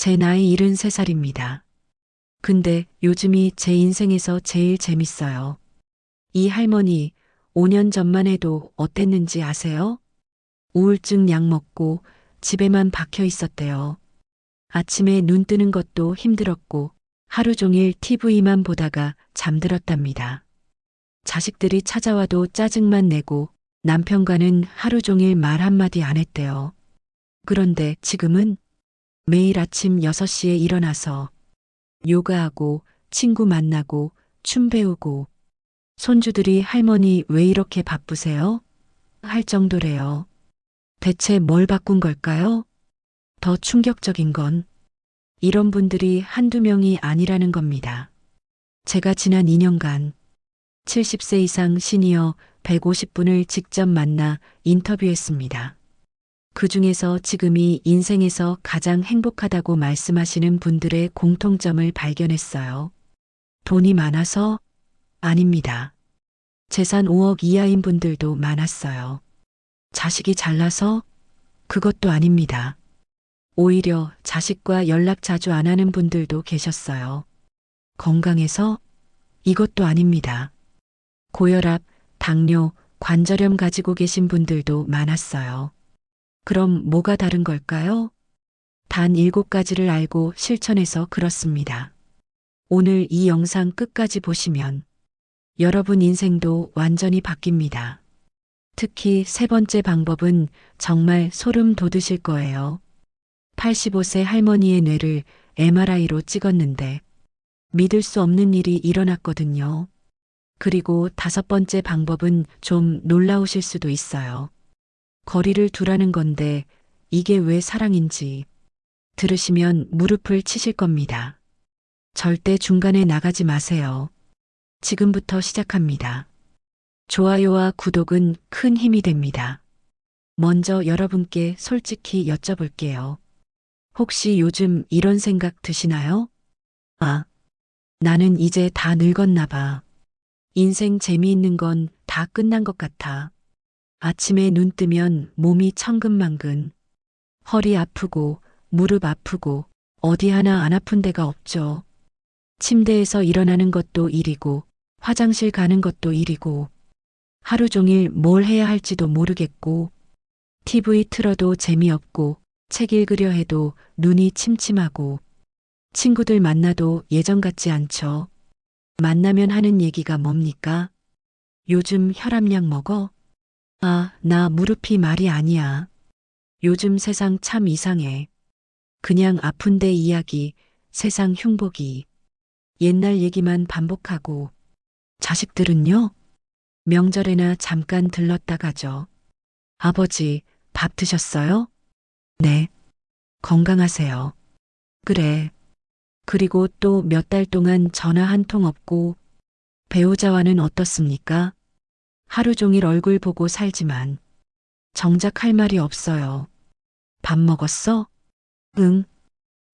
제 나이 73살입니다. 근데 요즘이 제 인생에서 제일 재밌어요. 이 할머니 5년 전만 해도 어땠는지 아세요? 우울증 약 먹고 집에만 박혀 있었대요. 아침에 눈 뜨는 것도 힘들었고 하루 종일 TV만 보다가 잠들었답니다. 자식들이 찾아와도 짜증만 내고 남편과는 하루 종일 말 한마디 안 했대요. 그런데 지금은 매일 아침 6시에 일어나서 요가하고 친구 만나고 춤 배우고 손주들이 할머니 왜 이렇게 바쁘세요? 할 정도래요. 대체 뭘 바꾼 걸까요? 더 충격적인 건 이런 분들이 한두 명이 아니라는 겁니다. 제가 지난 2년간 70세 이상 시니어 150분을 직접 만나 인터뷰했습니다. 그 중에서 지금이 인생에서 가장 행복하다고 말씀하시는 분들의 공통점을 발견했어요. 돈이 많아서? 아닙니다. 재산 5억 이하인 분들도 많았어요. 자식이 잘나서? 그것도 아닙니다. 오히려 자식과 연락 자주 안 하는 분들도 계셨어요. 건강해서? 이것도 아닙니다. 고혈압, 당뇨, 관절염 가지고 계신 분들도 많았어요. 그럼 뭐가 다른 걸까요? 단 일곱 가지를 알고 실천해서 그렇습니다. 오늘 이 영상 끝까지 보시면 여러분 인생도 완전히 바뀝니다. 특히 세 번째 방법은 정말 소름 돋으실 거예요. 85세 할머니의 뇌를 MRI로 찍었는데 믿을 수 없는 일이 일어났거든요. 그리고 다섯 번째 방법은 좀 놀라우실 수도 있어요. 거리를 두라는 건데 이게 왜 사랑인지 들으시면 무릎을 치실 겁니다. 절대 중간에 나가지 마세요. 지금부터 시작합니다. 좋아요와 구독은 큰 힘이 됩니다. 먼저 여러분께 솔직히 여쭤볼게요. 혹시 요즘 이런 생각 드시나요? 아, 나는 이제 다 늙었나 봐. 인생 재미있는 건 다 끝난 것 같아. 아침에 눈 뜨면 몸이 천근만근. 허리 아프고 무릎 아프고 어디 하나 안 아픈 데가 없죠. 침대에서 일어나는 것도 일이고 화장실 가는 것도 일이고 하루 종일 뭘 해야 할지도 모르겠고 TV 틀어도 재미없고 책 읽으려 해도 눈이 침침하고 친구들 만나도 예전 같지 않죠. 만나면 하는 얘기가 뭡니까? 요즘 혈압약 먹어? 아, 나 무릎이 말이 아니야. 요즘 세상 참 이상해. 그냥 아픈데 이야기, 세상 흉보기. 옛날 얘기만 반복하고. 자식들은요? 명절에나 잠깐 들렀다 가죠. 아버지, 밥 드셨어요? 네. 건강하세요. 그래. 그리고 또 몇 달 동안 전화 한 통 없고 배우자와는 어떻습니까? 하루 종일 얼굴 보고 살지만 정작 할 말이 없어요. 밥 먹었어? 응.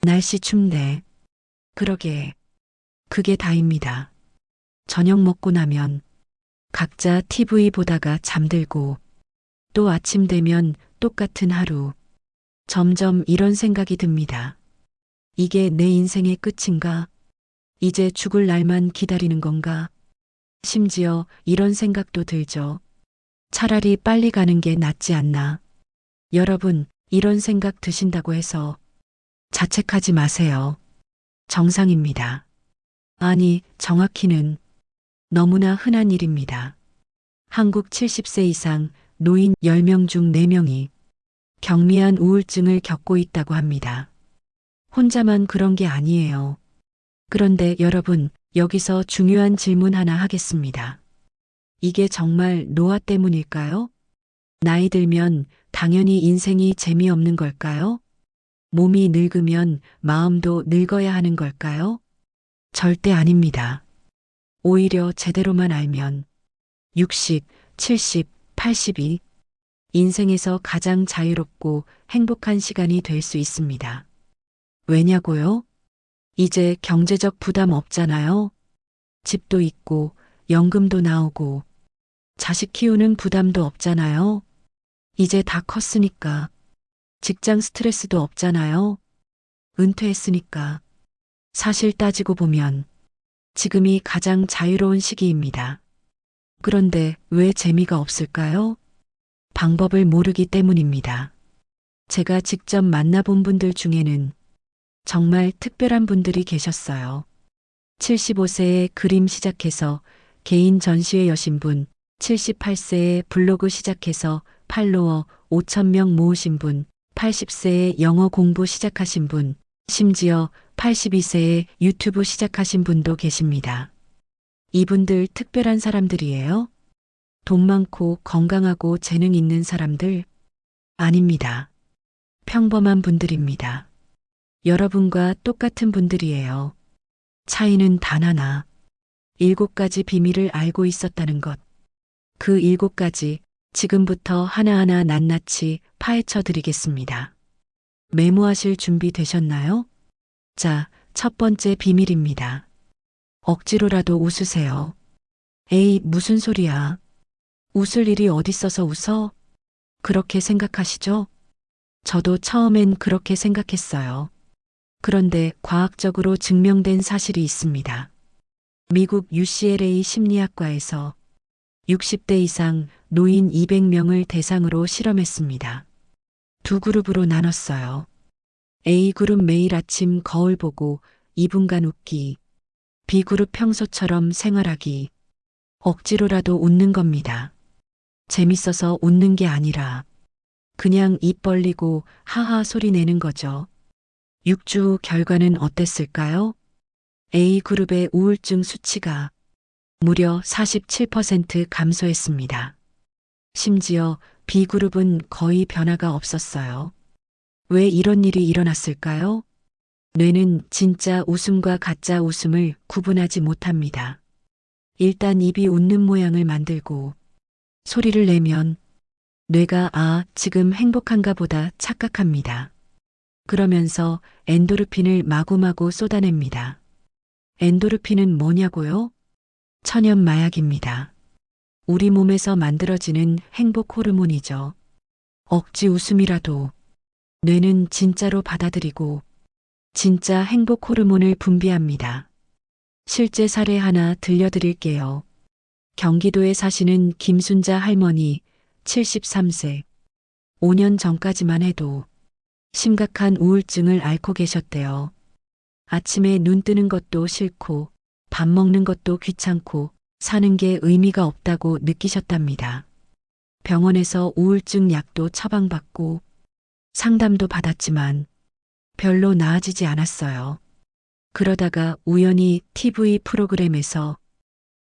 날씨 춥네. 그러게. 그게 다입니다. 저녁 먹고 나면 각자 TV 보다가 잠들고 또 아침 되면 똑같은 하루. 점점 이런 생각이 듭니다. 이게 내 인생의 끝인가? 이제 죽을 날만 기다리는 건가? 심지어 이런 생각도 들죠. 차라리 빨리 가는 게 낫지 않나. 여러분, 이런 생각 드신다고 해서 자책하지 마세요. 정상입니다. 아니, 정확히는 너무나 흔한 일입니다. 한국 70세 이상 노인 10명 중 4명이 경미한 우울증을 겪고 있다고 합니다. 혼자만 그런 게 아니에요. 그런데 여러분, 여기서 중요한 질문 하나 하겠습니다. 이게 정말 노화 때문일까요? 나이 들면 당연히 인생이 재미없는 걸까요? 몸이 늙으면 마음도 늙어야 하는 걸까요? 절대 아닙니다. 오히려 제대로만 알면 60, 70, 80이 인생에서 가장 자유롭고 행복한 시간이 될 수 있습니다. 왜냐고요? 이제 경제적 부담 없잖아요. 집도 있고 연금도 나오고 자식 키우는 부담도 없잖아요. 이제 다 컸으니까 직장 스트레스도 없잖아요. 은퇴했으니까. 사실 따지고 보면 지금이 가장 자유로운 시기입니다. 그런데 왜 재미가 없을까요? 방법을 모르기 때문입니다. 제가 직접 만나본 분들 중에는 정말 특별한 분들이 계셨어요. 75세에 그림 시작해서 개인 전시회 여신 분, 78세에 블로그 시작해서 팔로워 5천명 모으신 분, 80세에 영어 공부 시작하신 분, 심지어 82세에 유튜브 시작하신 분도 계십니다. 이분들 특별한 사람들이에요? 돈 많고 건강하고 재능 있는 사람들? 아닙니다. 평범한 분들입니다. 여러분과 똑같은 분들이에요. 차이는 단 하나. 일곱 가지 비밀을 알고 있었다는 것. 그 일곱 가지 지금부터 하나하나 낱낱이 파헤쳐 드리겠습니다. 메모하실 준비 되셨나요? 자, 첫 번째 비밀입니다. 억지로라도 웃으세요. 에이, 무슨 소리야. 웃을 일이 어딨어서 웃어? 그렇게 생각하시죠? 저도 처음엔 그렇게 생각했어요. 그런데 과학적으로 증명된 사실이 있습니다. 미국 UCLA 심리학과에서 60대 이상 노인 200명을 대상으로 실험했습니다. 두 그룹으로 나눴어요. A그룹 매일 아침 거울 보고 2분간 웃기. B그룹 평소처럼 생활하기. 억지로라도 웃는 겁니다. 재밌어서 웃는 게 아니라 그냥 입 벌리고 하하 소리 내는 거죠. 6주 후 결과는 어땠을까요? A그룹의 우울증 수치가 무려 47% 감소했습니다. 심지어 B그룹은 거의 변화가 없었어요. 왜 이런 일이 일어났을까요? 뇌는 진짜 웃음과 가짜 웃음을 구분하지 못합니다. 일단 입이 웃는 모양을 만들고 소리를 내면 뇌가 아, 지금 행복한가 보다 착각합니다. 그러면서 엔도르핀을 마구마구 쏟아냅니다. 엔도르핀은 뭐냐고요? 천연 마약입니다. 우리 몸에서 만들어지는 행복 호르몬이죠. 억지 웃음이라도 뇌는 진짜로 받아들이고 진짜 행복 호르몬을 분비합니다. 실제 사례 하나 들려드릴게요. 경기도에 사시는 김순자 할머니 73세. 5년 전까지만 해도 심각한 우울증을 앓고 계셨대요. 아침에 눈 뜨는 것도 싫고 밥 먹는 것도 귀찮고 사는 게 의미가 없다고 느끼셨답니다. 병원에서 우울증 약도 처방받고 상담도 받았지만 별로 나아지지 않았어요. 그러다가 우연히 TV 프로그램에서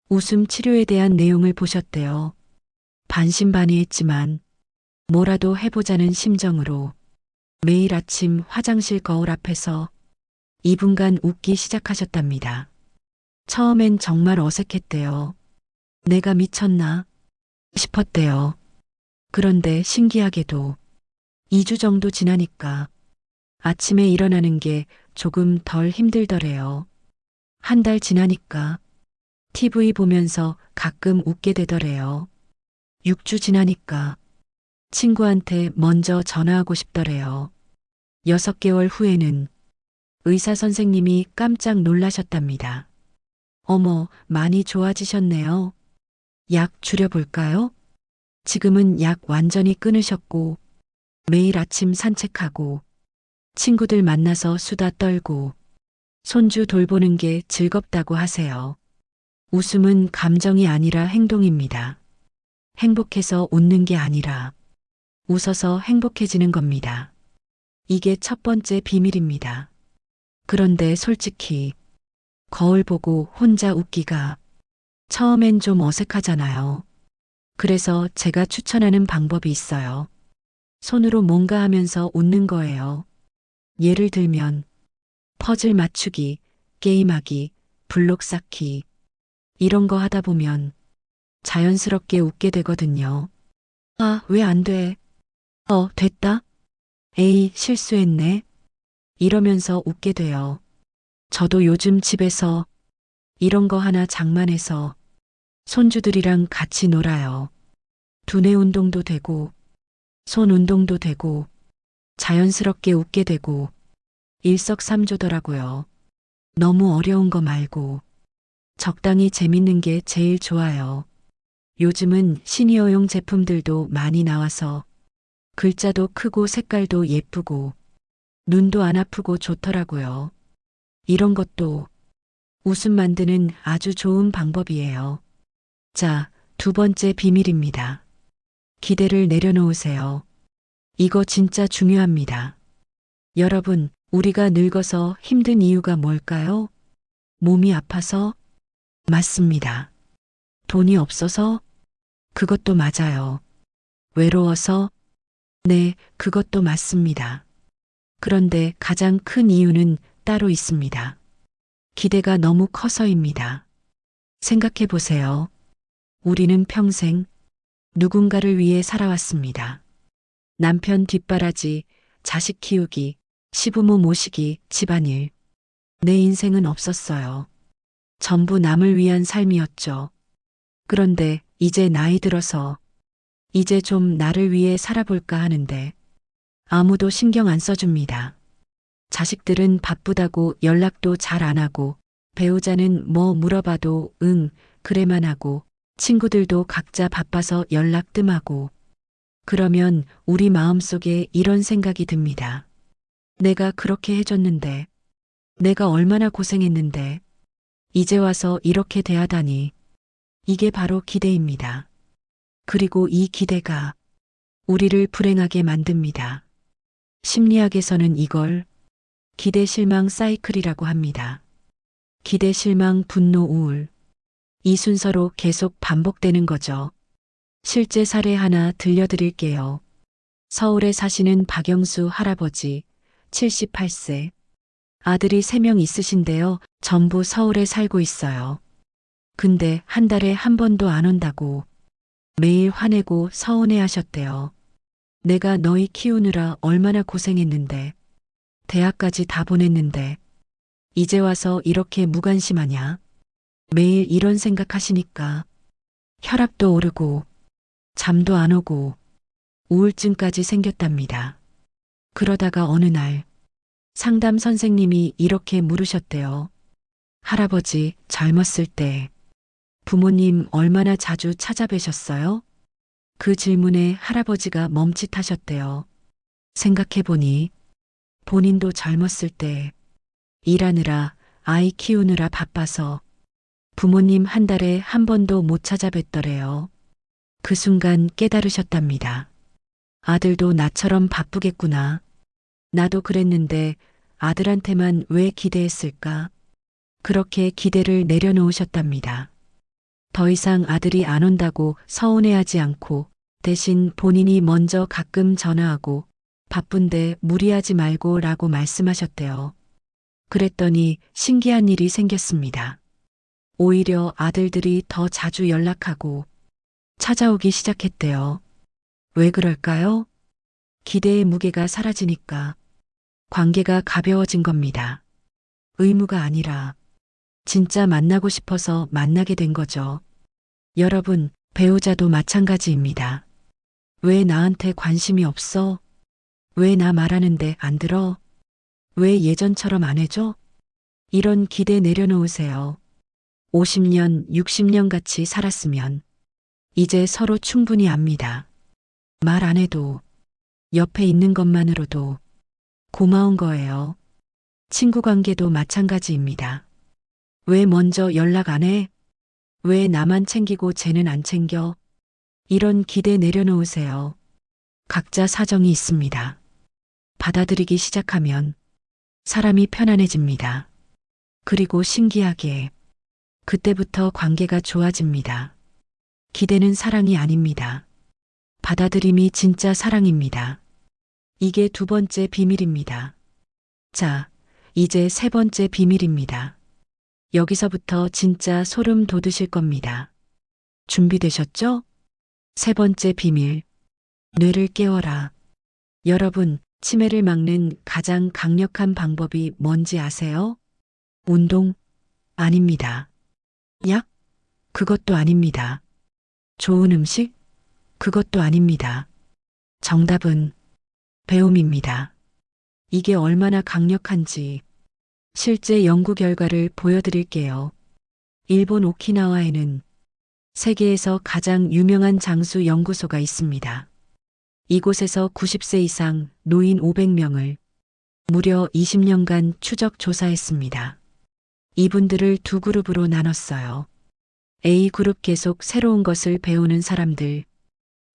웃음 치료에 대한 내용을 보셨대요. 반신반의했지만 뭐라도 해보자는 심정으로 매일 아침 화장실 거울 앞에서 2분간 웃기 시작하셨답니다. 처음엔 정말 어색했대요. 내가 미쳤나 싶었대요. 그런데 신기하게도 2주 정도 지나니까 아침에 일어나는 게 조금 덜 힘들더래요. 한 달 지나니까 TV 보면서 가끔 웃게 되더래요. 6주 지나니까 친구한테 먼저 전화하고 싶더래요. 6개월 후에는 의사 선생님이 깜짝 놀라셨답니다. 어머, 많이 좋아지셨네요. 약 줄여볼까요? 지금은 약 완전히 끊으셨고, 매일 아침 산책하고, 친구들 만나서 수다 떨고, 손주 돌보는 게 즐겁다고 하세요. 웃음은 감정이 아니라 행동입니다. 행복해서 웃는 게 아니라 웃어서 행복해지는 겁니다. 이게 첫 번째 비밀입니다. 그런데 솔직히 거울 보고 혼자 웃기가 처음엔 좀 어색하잖아요. 그래서 제가 추천하는 방법이 있어요. 손으로 뭔가 하면서 웃는 거예요. 예를 들면 퍼즐 맞추기, 게임하기, 블록 쌓기 이런 거 하다 보면 자연스럽게 웃게 되거든요. 아, 왜 안 돼? 어, 됐다? 에이, 실수했네. 이러면서 웃게 돼요. 저도 요즘 집에서 이런 거 하나 장만해서 손주들이랑 같이 놀아요. 두뇌 운동도 되고, 손 운동도 되고, 자연스럽게 웃게 되고, 일석삼조더라고요. 너무 어려운 거 말고 적당히 재밌는 게 제일 좋아요. 요즘은 시니어용 제품들도 많이 나와서 글자도 크고 색깔도 예쁘고 눈도 안 아프고 좋더라고요. 이런 것도 웃음 만드는 아주 좋은 방법이에요. 자, 두 번째 비밀입니다. 기대를 내려놓으세요. 이거 진짜 중요합니다. 여러분, 우리가 늙어서 힘든 이유가 뭘까요? 몸이 아파서? 맞습니다. 돈이 없어서? 그것도 맞아요. 외로워서? 네, 그것도 맞습니다. 그런데 가장 큰 이유는 따로 있습니다. 기대가 너무 커서입니다. 생각해 보세요. 우리는 평생 누군가를 위해 살아왔습니다. 남편 뒷바라지, 자식 키우기, 시부모 모시기, 집안일. 내 인생은 없었어요. 전부 남을 위한 삶이었죠. 그런데 이제 나이 들어서 이제 좀 나를 위해 살아볼까 하는데 아무도 신경 안 써줍니다. 자식들은 바쁘다고 연락도 잘 안 하고 배우자는 뭐 물어봐도 응, 그래만 하고 친구들도 각자 바빠서 연락 뜸하고 그러면 우리 마음속에 이런 생각이 듭니다. 내가 그렇게 해줬는데 내가 얼마나 고생했는데 이제 와서 이렇게 대하다니 이게 바로 기대입니다. 그리고 이 기대가 우리를 불행하게 만듭니다. 심리학에서는 이걸 기대 실망 사이클이라고 합니다. 기대 실망 분노 우울. 이 순서로 계속 반복되는 거죠. 실제 사례 하나 들려드릴게요. 서울에 사시는 박영수 할아버지, 78세. 아들이 3명 있으신데요. 전부 서울에 살고 있어요. 근데 한 달에 한 번도 안 온다고 매일 화내고 서운해 하셨대요. 내가 너희 키우느라 얼마나 고생했는데, 대학까지 다 보냈는데, 이제 와서 이렇게 무관심하냐? 매일 이런 생각하시니까 혈압도 오르고, 잠도 안 오고, 우울증까지 생겼답니다. 그러다가 어느 날, 상담 선생님이 이렇게 물으셨대요. 할아버지, 젊었을 때, 부모님 얼마나 자주 찾아뵈셨어요? 그 질문에 할아버지가 멈칫하셨대요. 생각해보니 본인도 젊었을 때 일하느라 아이 키우느라 바빠서 부모님 한 달에 한 번도 못 찾아뵀더래요. 그 순간 깨달으셨답니다. 아들도 나처럼 바쁘겠구나. 나도 그랬는데 아들한테만 왜 기대했을까? 그렇게 기대를 내려놓으셨답니다. 더 이상 아들이 안 온다고 서운해하지 않고 대신 본인이 먼저 가끔 전화하고 바쁜데 무리하지 말고 라고 말씀하셨대요. 그랬더니 신기한 일이 생겼습니다. 오히려 아들들이 더 자주 연락하고 찾아오기 시작했대요. 왜 그럴까요? 기대의 무게가 사라지니까 관계가 가벼워진 겁니다. 의무가 아니라 진짜 만나고 싶어서 만나게 된 거죠. 여러분, 배우자도 마찬가지입니다. 왜 나한테 관심이 없어? 왜 나 말하는데 안 들어? 왜 예전처럼 안 해줘? 이런 기대 내려놓으세요. 50년, 60년 같이 살았으면 이제 서로 충분히 압니다. 말 안 해도 옆에 있는 것만으로도 고마운 거예요. 친구 관계도 마찬가지입니다. 왜 먼저 연락 안 해? 왜 나만 챙기고 쟤는 안 챙겨? 이런 기대 내려놓으세요. 각자 사정이 있습니다. 받아들이기 시작하면 사람이 편안해집니다. 그리고 신기하게 그때부터 관계가 좋아집니다. 기대는 사랑이 아닙니다. 받아들임이 진짜 사랑입니다. 이게 두 번째 비밀입니다. 자, 이제 세 번째 비밀입니다. 여기서부터 진짜 소름 돋으실 겁니다. 준비되셨죠? 세 번째 비밀. 뇌를 깨워라. 여러분, 치매를 막는 가장 강력한 방법이 뭔지 아세요? 운동? 아닙니다. 약? 그것도 아닙니다. 좋은 음식? 그것도 아닙니다. 정답은 배움입니다. 이게 얼마나 강력한지 실제 연구 결과를 보여드릴게요. 일본 오키나와에는 세계에서 가장 유명한 장수 연구소가 있습니다. 이곳에서 90세 이상 노인 500명을 무려 20년간 추적 조사했습니다. 이분들을 두 그룹으로 나눴어요. A그룹 계속 새로운 것을 배우는 사람들,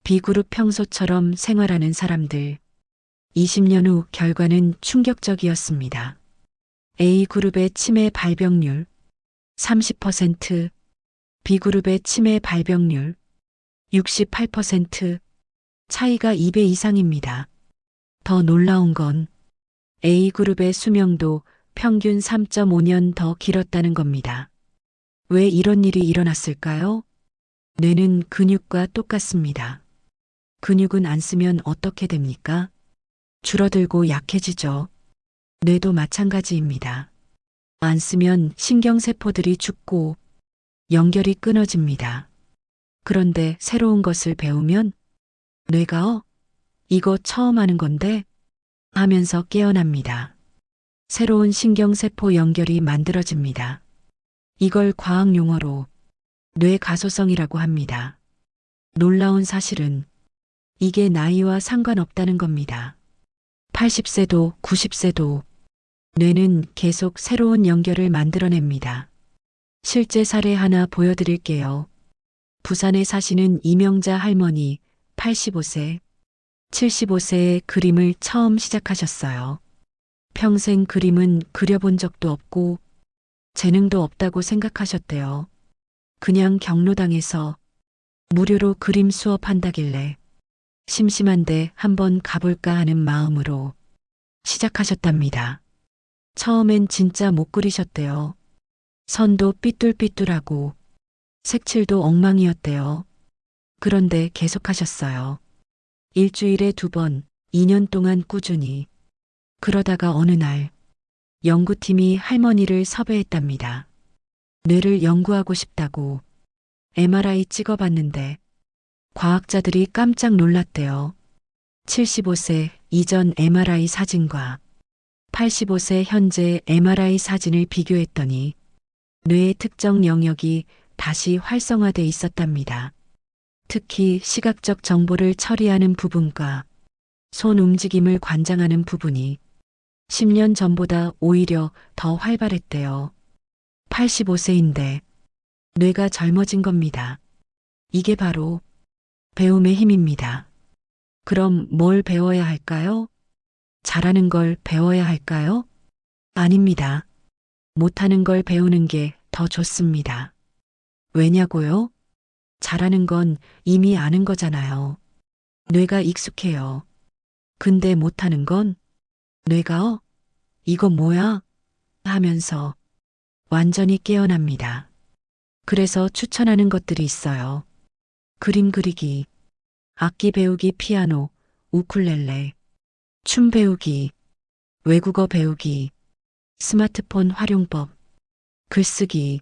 B그룹 평소처럼 생활하는 사람들. 20년 후 결과는 충격적이었습니다. A그룹의 치매 발병률 30%, B그룹의 치매 발병률 68%, 차이가 2배 이상입니다. 더 놀라운 건 A그룹의 수명도 평균 3.5년 더 길었다는 겁니다. 왜 이런 일이 일어났을까요? 뇌는 근육과 똑같습니다. 근육은 안 쓰면 어떻게 됩니까? 줄어들고 약해지죠. 뇌도 마찬가지입니다. 안 쓰면 신경세포들이 죽고 연결이 끊어집니다. 그런데 새로운 것을 배우면 뇌가 어? 이거 처음 하는 건데? 하면서 깨어납니다. 새로운 신경세포 연결이 만들어집니다. 이걸 과학 용어로 뇌 가소성이라고 합니다. 놀라운 사실은 이게 나이와 상관없다는 겁니다. 80세도 90세도 뇌는 계속 새로운 연결을 만들어냅니다. 실제 사례 하나 보여드릴게요. 부산에 사시는 이명자 할머니 85세, 75세의 그림을 처음 시작하셨어요. 평생 그림은 그려본 적도 없고 재능도 없다고 생각하셨대요. 그냥 경로당에서 무료로 그림 수업한다길래 심심한데 한번 가볼까 하는 마음으로 시작하셨답니다. 처음엔 진짜 못 그리셨대요. 선도 삐뚤삐뚤하고 색칠도 엉망이었대요. 그런데 계속하셨어요. 일주일에 두 번, 2년 동안 꾸준히. 그러다가 어느 날 연구팀이 할머니를 섭외했답니다. 뇌를 연구하고 싶다고 MRI 찍어봤는데 과학자들이 깜짝 놀랐대요. 75세 이전 MRI 사진과 85세 현재 MRI 사진을 비교했더니 뇌의 특정 영역이 다시 활성화돼 있었답니다. 특히 시각적 정보를 처리하는 부분과 손 움직임을 관장하는 부분이 10년 전보다 오히려 더 활발했대요. 85세인데 뇌가 젊어진 겁니다. 이게 바로 배움의 힘입니다. 그럼 뭘 배워야 할까요? 잘하는 걸 배워야 할까요? 아닙니다. 못하는 걸 배우는 게 더 좋습니다. 왜냐고요? 잘하는 건 이미 아는 거잖아요. 뇌가 익숙해요. 근데 못하는 건 뇌가 어? 이거 뭐야? 하면서 완전히 깨어납니다. 그래서 추천하는 것들이 있어요. 그림 그리기, 악기 배우기 피아노, 우쿨렐레, 춤 배우기, 외국어 배우기, 스마트폰 활용법, 글쓰기,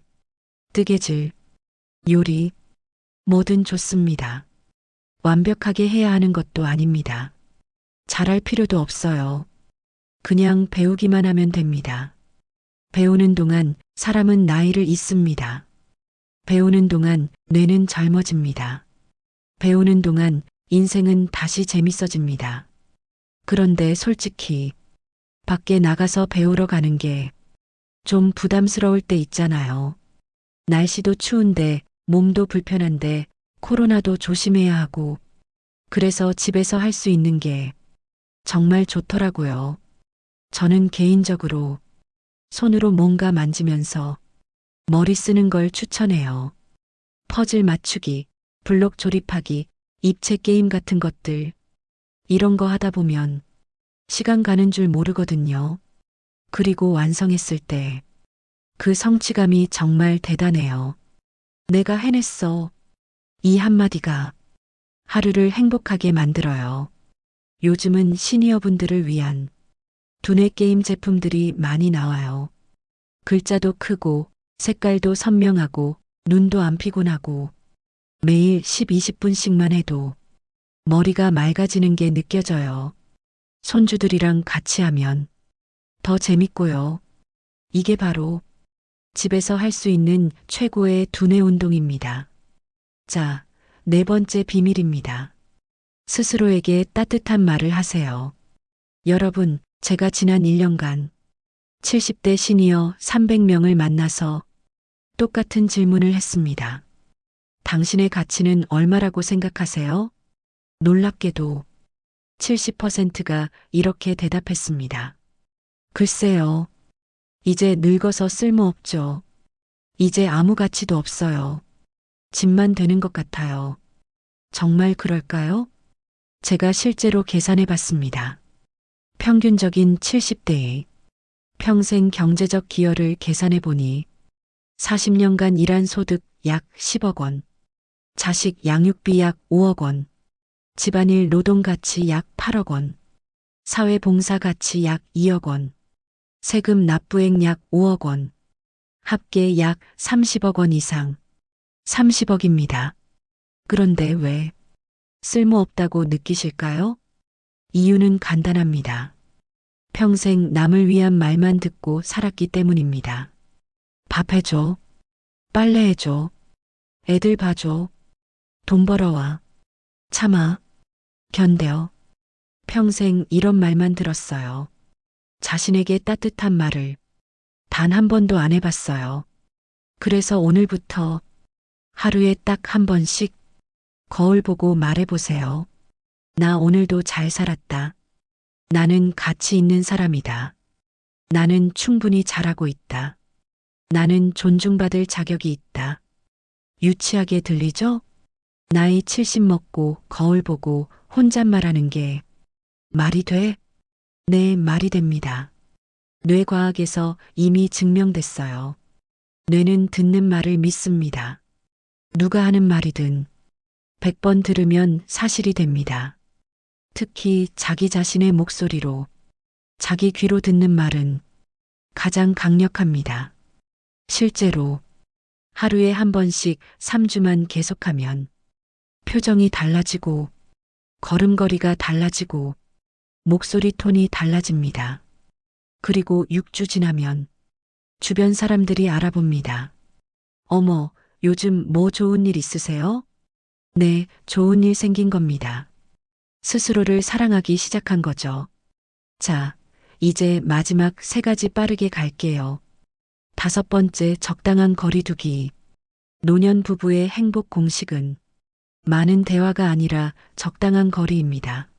뜨개질, 요리, 뭐든 좋습니다. 완벽하게 해야 하는 것도 아닙니다. 잘할 필요도 없어요. 그냥 배우기만 하면 됩니다. 배우는 동안 사람은 나이를 잊습니다. 배우는 동안 뇌는 젊어집니다. 배우는 동안 인생은 다시 재밌어집니다. 그런데 솔직히 밖에 나가서 배우러 가는 게 좀 부담스러울 때 있잖아요. 날씨도 추운데 몸도 불편한데 코로나도 조심해야 하고 그래서 집에서 할 수 있는 게 정말 좋더라고요. 저는 개인적으로 손으로 뭔가 만지면서 머리 쓰는 걸 추천해요. 퍼즐 맞추기, 블록 조립하기, 입체 게임 같은 것들. 이런 거 하다 보면 시간 가는 줄 모르거든요. 그리고 완성했을 때 그 성취감이 정말 대단해요. 내가 해냈어. 이 한마디가 하루를 행복하게 만들어요. 요즘은 시니어분들을 위한 두뇌 게임 제품들이 많이 나와요. 글자도 크고 색깔도 선명하고 눈도 안 피곤하고 매일 10, 20분씩만 해도 머리가 맑아지는 게 느껴져요. 손주들이랑 같이 하면 더 재밌고요. 이게 바로 집에서 할 수 있는 최고의 두뇌 운동입니다. 자, 네 번째 비밀입니다. 스스로에게 따뜻한 말을 하세요. 여러분, 제가 지난 1년간 70대 시니어 300명을 만나서 똑같은 질문을 했습니다. 당신의 가치는 얼마라고 생각하세요? 놀랍게도 70%가 이렇게 대답했습니다. 글쎄요. 이제 늙어서 쓸모없죠. 이제 아무 가치도 없어요. 집만 되는 것 같아요. 정말 그럴까요? 제가 실제로 계산해 봤습니다. 평균적인 70대의 평생 경제적 기여를 계산해 보니 40년간 일한 소득 약 10억 원, 자식 양육비 약 5억 원, 집안일 노동 가치 약 8억 원, 사회 봉사 가치 약 2억 원, 세금 납부액 약 5억 원, 합계 약 30억 원 이상, 30억입니다. 그런데 왜 쓸모없다고 느끼실까요? 이유는 간단합니다. 평생 남을 위한 말만 듣고 살았기 때문입니다. 밥 해줘. 빨래 해줘. 애들 봐줘. 돈 벌어와. 참아. 견뎌. 평생 이런 말만 들었어요. 자신에게 따뜻한 말을 단 한 번도 안 해봤어요. 그래서 오늘부터 하루에 딱 한 번씩 거울 보고 말해보세요. 나 오늘도 잘 살았다. 나는 가치 있는 사람이다. 나는 충분히 잘하고 있다. 나는 존중받을 자격이 있다. 유치하게 들리죠? 나이 70 먹고 거울 보고 혼잣말하는 게 말이 돼? 네, 말이 됩니다. 뇌과학에서 이미 증명됐어요. 뇌는 듣는 말을 믿습니다. 누가 하는 말이든 100번 들으면 사실이 됩니다. 특히 자기 자신의 목소리로 자기 귀로 듣는 말은 가장 강력합니다. 실제로 하루에 한 번씩 3주만 계속하면 표정이 달라지고 걸음걸이가 달라지고 목소리 톤이 달라집니다. 그리고 6주 지나면 주변 사람들이 알아봅니다. 어머, 요즘 뭐 좋은 일 있으세요? 네, 좋은 일 생긴 겁니다. 스스로를 사랑하기 시작한 거죠. 자, 이제 마지막 세 가지 빠르게 갈게요. 다섯 번째 적당한 거리두기. 노년 부부의 행복 공식은 많은 대화가 아니라 적당한 거리입니다.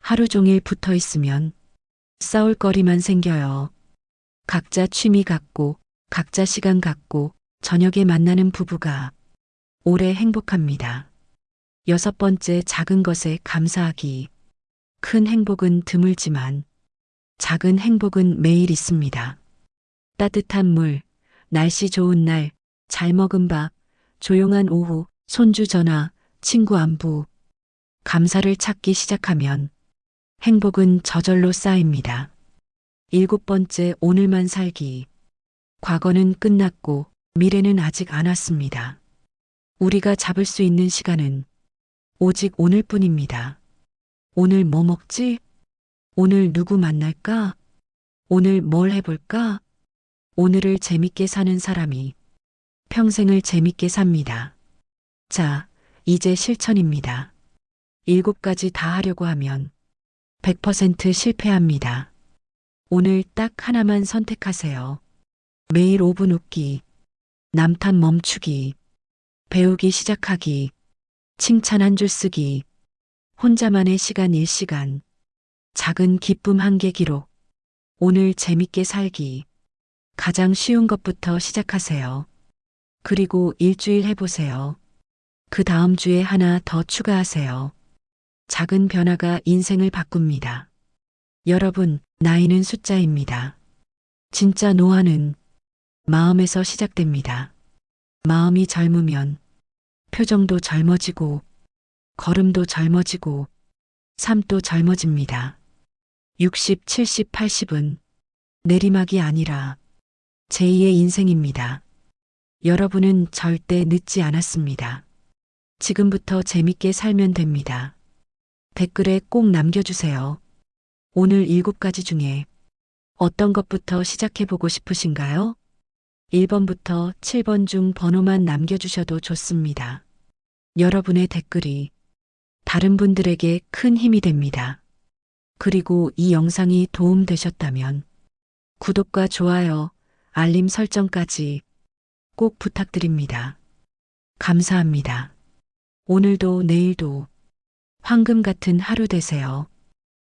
하루 종일 붙어 있으면 싸울 거리만 생겨요. 각자 취미 갖고, 각자 시간 갖고, 저녁에 만나는 부부가 오래 행복합니다. 여섯 번째 작은 것에 감사하기. 큰 행복은 드물지만 작은 행복은 매일 있습니다. 따뜻한 물, 날씨 좋은 날, 잘 먹은 밥, 조용한 오후, 손주 전화, 친구 안부. 감사를 찾기 시작하면 행복은 저절로 쌓입니다. 일곱 번째 오늘만 살기. 과거는 끝났고 미래는 아직 안 왔습니다. 우리가 잡을 수 있는 시간은 오직 오늘뿐입니다. 오늘 뭐 먹지? 오늘 누구 만날까? 오늘 뭘 해볼까? 오늘을 재밌게 사는 사람이 평생을 재밌게 삽니다. 자, 이제 실천입니다. 일곱 가지 다 하려고 하면 100% 실패합니다. 오늘 딱 하나만 선택하세요. 매일 5분 웃기, 남탄 멈추기, 배우기 시작하기, 칭찬 한 줄 쓰기, 혼자만의 시간 1시간, 작은 기쁨 한 개 기록, 오늘 재밌게 살기. 가장 쉬운 것부터 시작하세요. 그리고 일주일 해보세요. 그 다음 주에 하나 더 추가하세요. 작은 변화가 인생을 바꿉니다. 여러분, 나이는 숫자입니다. 진짜 노화는 마음에서 시작됩니다. 마음이 젊으면 표정도 젊어지고 걸음도 젊어지고 삶도 젊어집니다. 60, 70, 80은 내리막이 아니라 제2의 인생입니다. 여러분은 절대 늦지 않았습니다. 지금부터 재밌게 살면 됩니다. 댓글에 꼭 남겨주세요. 오늘 7가지 중에 어떤 것부터 시작해보고 싶으신가요? 1번부터 7번 중 번호만 남겨주셔도 좋습니다. 여러분의 댓글이 다른 분들에게 큰 힘이 됩니다. 그리고 이 영상이 도움되셨다면 구독과 좋아요, 알림 설정까지 꼭 부탁드립니다. 감사합니다. 오늘도 내일도 황금 같은 하루 되세요.